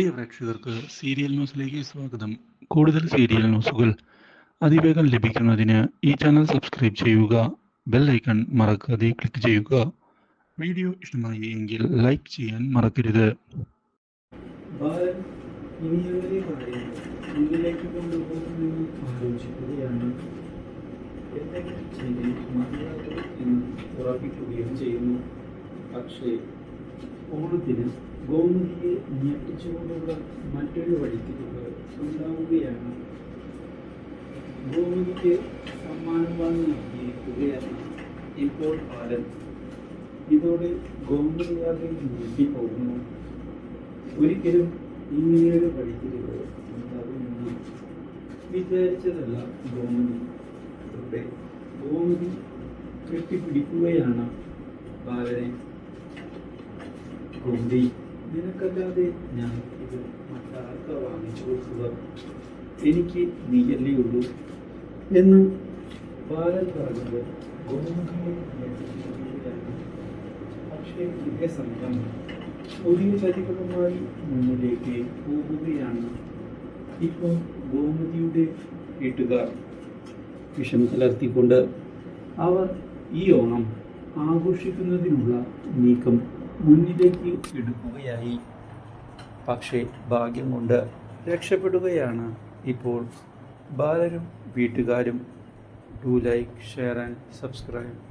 പ്രിയ പ്രേക്ഷകർക്ക് സീരിയൽ ന്യൂസിലേക്ക് സ്വാഗതം. കൂടുതൽ സീരിയൽ ന്യൂസുകൾ അതിവേഗം ലഭിക്കുന്നതിന് ഈ ചാനൽ സബ്സ്ക്രൈബ് ചെയ്യുക ബെൽ ഐക്കൺ മറക്കാതെ ക്ലിക്ക് ചെയ്യുക. വീഡിയോ ഇഷ്ടമായി എങ്കിൽ ലൈക്ക് ചെയ്യാൻ മറക്കരുത്. എന്തെങ്കിലും ചെയ്ത് മതിയാകും എന്ന് ഉറപ്പിക്കുകയും ചെയ്യുന്നു. പക്ഷേ ഓണത്തിന് ഗോമതിയെ ഞെട്ടിച്ചുകൊണ്ടുള്ള മറ്റൊരു വഴിത്തിരിവ് ഉണ്ടാവുകയാണ്. ഗോമതിക്ക് സമ്മാനം വാങ്ങി നൽകിയിരിക്കുകയാണ് ഇപ്പോൾ ആരം ഇതോടെ ഗോമതിയാകെ ഞെട്ടിപ്പോകുന്നു ഒരിക്കലും ഇങ്ങനെയൊരു വഴിത്തിരിവ് ഉണ്ടാകുമെന്ന് വിചാരിച്ചതല്ല ഗോമതി. ഗോമതി കെട്ടിപ്പിടിക്കുകയാണ് ബാലനെ. നിനക്കല്ലാതെ ഞാൻ ഇത് മറ്റാർക്ക വാങ്ങിച്ചു കൊടുക്കുക എനിക്ക് നീയല്ലേ ഉള്ളൂ. എന്ന് ബാലൻ പറഞ്ഞത്. പക്ഷേ ഇതേ സമയം പുതിയ ചതികളുമായി മുന്നിലേക്ക് പോകുകയാണ് ഇപ്പോൾ ഗോമതിയുടെ വീട്ടുകാർ. വിഷം കലർത്തിക്കൊണ്ട് അവർ ഈ ഓണം ആഘോഷിക്കുന്നതിനുള്ള നീക്കം മുന്നിലേക്ക് എടുക്കുകയായി പക്ഷേ ഭാഗ്യം കൊണ്ട് രക്ഷപ്പെടുകയാണ്. ഇപ്പോൾ ബാലരും വീട്ടുകാരും. Do like share and subscribe